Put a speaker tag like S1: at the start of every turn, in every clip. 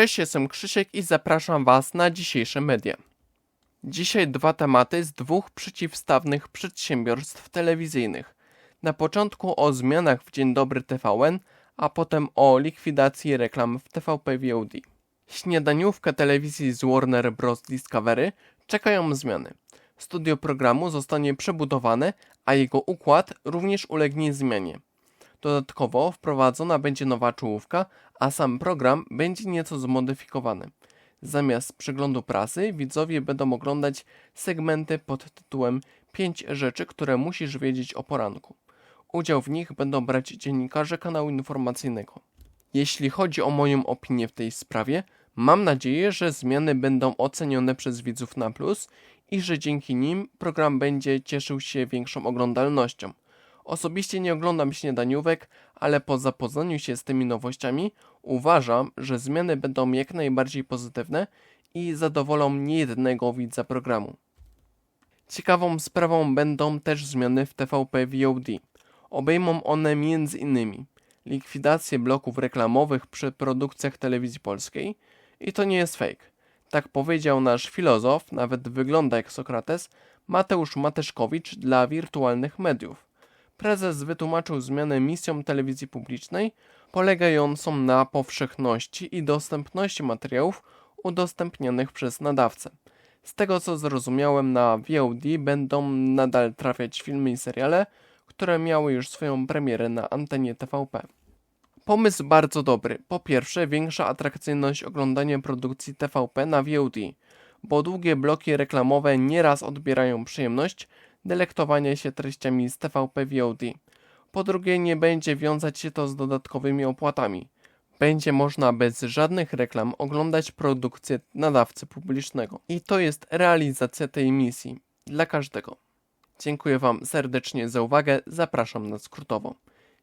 S1: Cześć, jestem Krzysiek i zapraszam Was na dzisiejsze media. Dzisiaj dwa tematy z dwóch przeciwstawnych przedsiębiorstw telewizyjnych. Na początku o zmianach w Dzień Dobry TVN, a potem o likwidacji reklam w TVP VOD. Śniadaniówkę telewizji z Warner Bros. Discovery czekają zmiany. Studio programu zostanie przebudowane, a jego układ również ulegnie zmianie. Dodatkowo wprowadzona będzie nowa czołówka, a sam program będzie nieco zmodyfikowany. Zamiast przeglądu prasy, widzowie będą oglądać segmenty pod tytułem 5 rzeczy, które musisz wiedzieć o poranku. Udział w nich będą brać dziennikarze kanału informacyjnego. Jeśli chodzi o moją opinię w tej sprawie, mam nadzieję, że zmiany będą ocenione przez widzów na plus i że dzięki nim program będzie cieszył się większą oglądalnością. Osobiście nie oglądam śniadaniówek, ale po zapoznaniu się z tymi nowościami uważam, że zmiany będą jak najbardziej pozytywne i zadowolą niejednego widza programu. Ciekawą sprawą będą też zmiany w TVP VOD. Obejmą one m.in. likwidację bloków reklamowych przy produkcjach telewizji polskiej i to nie jest fake. Tak powiedział nasz filozof, nawet wygląda jak Sokrates, Mateusz Mateszkowicz dla wirtualnych mediów prezes wytłumaczył zmianę misją telewizji publicznej, polegającą na powszechności i dostępności materiałów udostępnianych przez nadawcę. Z tego co zrozumiałem, na VOD będą nadal trafiać filmy i seriale, które miały już swoją premierę na antenie TVP. Pomysł bardzo dobry. Po pierwsze, większa atrakcyjność oglądania produkcji TVP na VOD, bo długie bloki reklamowe nieraz odbierają przyjemność, delektowanie się treściami z TVP VOD. Po drugie, nie będzie wiązać się to z dodatkowymi opłatami. Będzie można bez żadnych reklam oglądać produkcję nadawcy publicznego. I to jest realizacja tej misji dla każdego. Dziękuję Wam serdecznie za uwagę. Zapraszam na skrótowo.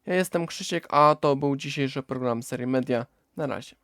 S1: Ja jestem Krzysiek, a to był dzisiejszy program serii Media. Na razie.